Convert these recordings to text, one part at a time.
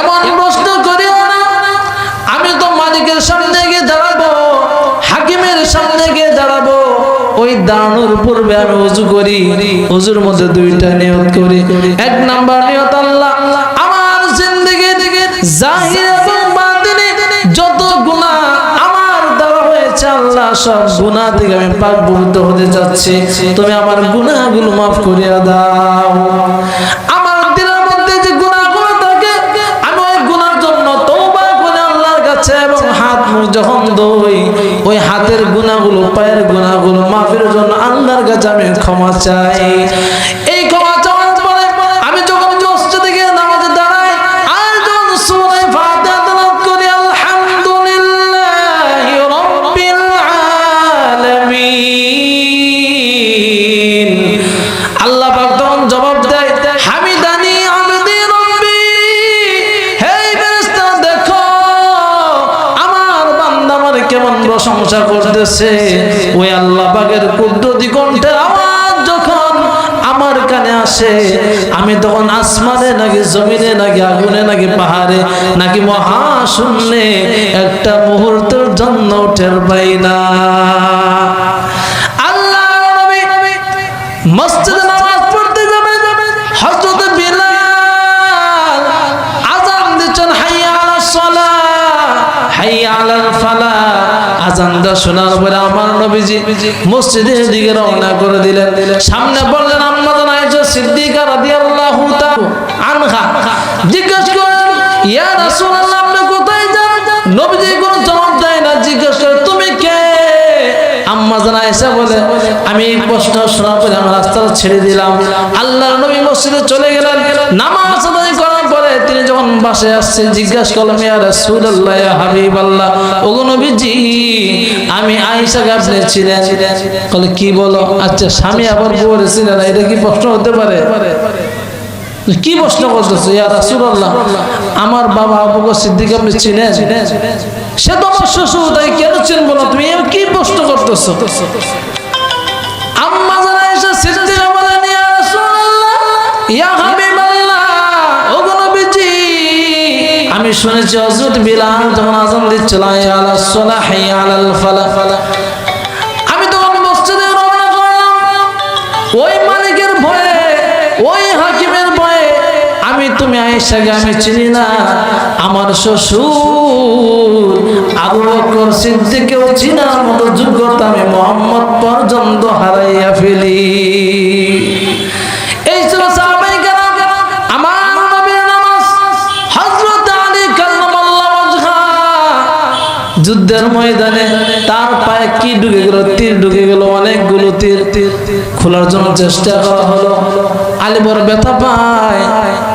এমন প্রশ্ন করিও না। আমি তো মালিকের সামনে গিয়ে দাঁড়াবো, হাকিমের সামনে গিয়ে দাঁড়াবো। ওই দাঁড়ানোর পূর্বে আমি উজু করি, উজুর মধ্যে দুইটা নিয়ত করি। এক নাম্বার নিয়ত আল্লাহ, আমার জিন্দগি জাহির এবং যত গুনাহ আমার দ্বারা হয়েছে আল্লাহ, সব গুনাহ থেকে আমি পাক পবিত্র হতে যাচ্ছি তুমি আমার গুনাহগুলো মাফ করিয়া দাও। যখন দই ওই হাতের গুণাগুলো পায়ের গুণাগুলো মাফের জন্য আল্লাহর কাছে আমি ক্ষমা চাই। প্রশংসা করতেছে। ওই আল্লাহ পাকের কুদরতি কণ্ঠের আওয়াজ যখন আমার কানে আসে, আমি তখন আসমানে নাকি জমিনে নাকি আগুনে নাকি পাহাড়ে নাকি মহাশূন্যে একটা মুহূর্তের জন্য টের পাই না। আযান দিচ্ছেন, হাইয়া আলাস সালাহ, হাইয়া আলাল ফালাহ। আজানটা শোনার পরে আমার নবীজি মসজিদের দিকে রওনা করে দিলেন। সামনে বললেন আম্মাদান আয়েশা সিদ্দিকা রাদিয়াল্লাহু তাআলা আনহা, জিজ্ঞেস করেন, ইয়া রাসূলুল্লাহ, আপনি কোথায় যান? নবীজি কোনো জবাব না, জিজ্ঞেস তুমি কে? আম্মা জানা এসে বলে, আমি প্রশ্ন শোনার পরে আমার রাস্তাটা ছেড়ে দিলাম। আল্লাহর নবী মসজিদে চলে গেলেন। নামাজ বাসে আসছেন জিজ্ঞাসা করলাম, ইয়া রাসূলুল্লাহ, ইয়া হাবিবাল্লাহ? ওগো নবীজি, আমি আয়েশাকে আপনি ছিলেন বলে কি বলো? আচ্ছা স্বামী আবার বউরে ছিলেন এটা কি প্রশ্ন হতে পারে? কি প্রশ্ন করতেছো? ইয়া রাসূলুল্লাহ, আমার বাবা আবু বকর সিদ্দিক আপনি চিনেন? সে তো আমার শ্বশুর, তাই কেন চিনবো না? তুমি কি প্রশ্ন করতেছো? আম্মা জানা এসে সিদ্দিকা বলেন ইয়া রাসূলুল্লাহ, ইয়া শুনেছি হযরত বিলাল যখন আযান দিচ্ছিল আমি তখন মসজিদে রওনা করলাম। ওই মালিকের ভয়ে, ওই হাকিমের ভয়ে, আমি তুমি আয়েশাকে আমি চিনি না। আমার শ্বশুর আবু বকর সিদ্দিকেও চিনার যোগ্যতা আমি মোহাম্মদ পর্যন্ত হারাইয়া ফেলি। যুদ্ধের ময়দানে তার পায়ে কি ঢুকে গেল? তীর ঢুকে গেল। অনেকগুলো তীর। তীর খোলার জন্য চেষ্টা করা হলো। আলী বড় ব্যথা পায়।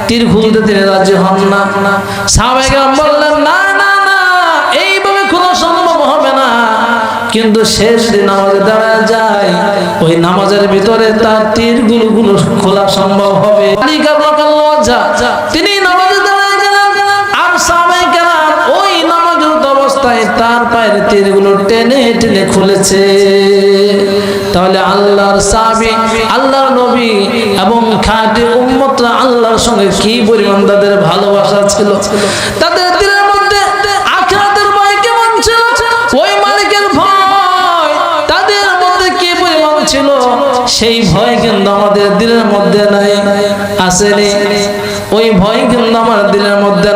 তীর খুলতে তিনি রাজি হন না। সাহাবাইকার বললেন, না না না, এইভাবে খোলা সম্ভব হবে না। কিন্তু শেষ দিন নামাজে দাঁড়ায় যায়। ওই নামাজের ভিতরে তার তীরগুলো খোলা সম্ভব হবে। তিনি তার পায়ের তীরগুলো টেনে টেনে খুলেছে। তাহলে আল্লাহর সাহাবী, আল্লাহর নবী এবং খাঁটি উম্মতরা আল্লাহর সঙ্গে কি পরিমাণ তাদের ভালোবাসা ছিল? তাদের দিলের মধ্যে আখিরাতের ভয় কেমন ছিল? ওই মালিকের ভয় তাদের মধ্যে কি পরিমাণ ছিল? সেই ভয় কিন্তু আমাদের দিলের মধ্যে নাই, আসেনি। ওই ভয় কিন্তু আমার দিলের মধ্যে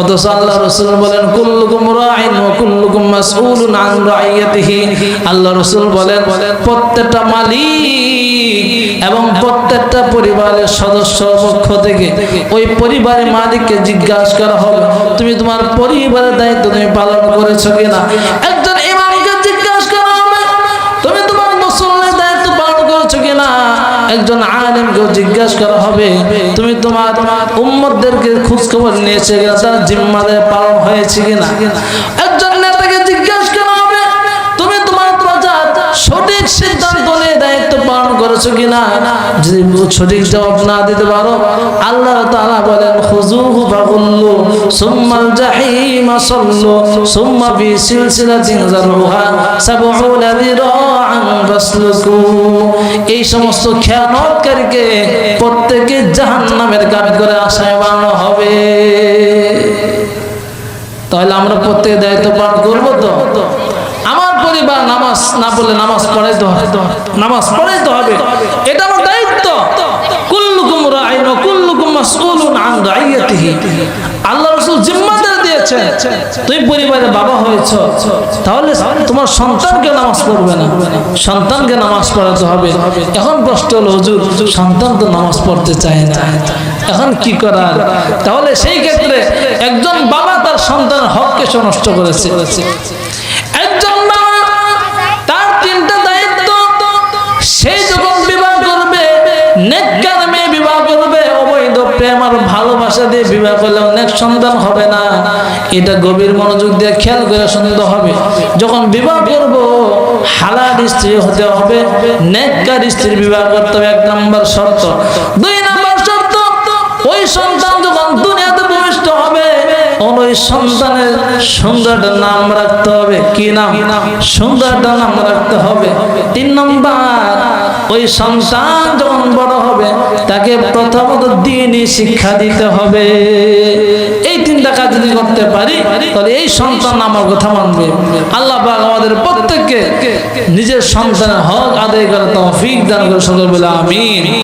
অথচ আল্লাহ রসুল বলেন, কুল্লুকুম রাইন ও কুল্লুকুম আন আল্লাহ রসুল বলেন, প্রত্যেকটা মালিক এবং প্রত্যেকটা পরিবারের সদস্য পক্ষ থেকে ওই পরিবারের মালিককে জিজ্ঞাসা করা হবে তুমি তোমার পরিবারের দায়িত্ব তুমি পালন করেছ কিনা? একজন একজন আলেমকেও জিজ্ঞাসা করা হবে, তুমি তোমার উম্মতদেরকে খোঁজ খবর নিয়েছে তার জিম্মাদের পালন হয়েছে কিনা? একজন করেছ কিনা? যদি সঠিক জবাব না দিতে পারো, আল্লাহ তাআলা বলেন খুজুহু বাগুল্লু সুম্মাল জাহিমা সল্লু, সুম্মা ফি সিলসিলাতিন যারুহা 70 দিরাআন বাসলুকু এই সমস্ত খেয়ানতকারীকে প্রত্যেকে জাহান্নামের কাঠ করে আশায় বানানো হবে। তাহলে আমরা প্রত্যেকে দায়িত্ব পালন করব তো? আমার পরিবার নামাজ না পড়লে নামাজ পড়াইতে হবে। নামাজ পড়াইতে হবে। এটা আমার দায়িত্ব। কুল্লুকুম রাইন কুল্লুকুম মাসউলুন আন রাইয়াতিহি। আল্লাহ রাসূল জিম্মাদার দিয়েছে তুই পরিবারে বাবা হয়েছ। তাহলে তোমার সন্তানকে নামাজ পড়বে না। সন্তানকে নামাজ পড়াতে হবে। এখন কষ্ট হলো, হুজুর, সন্তান তো নামাজ পড়তে চায় না। এখন কি করার? তাহলে সেই ক্ষেত্রে একজন বাবা তার সন্তানের হককে নষ্ট করেছে। সন্তানের সুন্দর একটা নাম রাখতে হবে। কি নাম? সুন্দর একটা নাম রাখতে হবে। তিন নম্বর ওই সন্তান যখন বড় হবে, তাকে প্রথমত দিনই শিক্ষা দিতে হবে। এই তিনটা কাজ যদি করতে পারি, তাহলে এই সন্তান আমার কথা মানবে। আল্লাহ আমাদের প্রত্যেককে নিজের সন্তানের হক আদায় করে তৌফিক দান করে সকল বলে আমিন।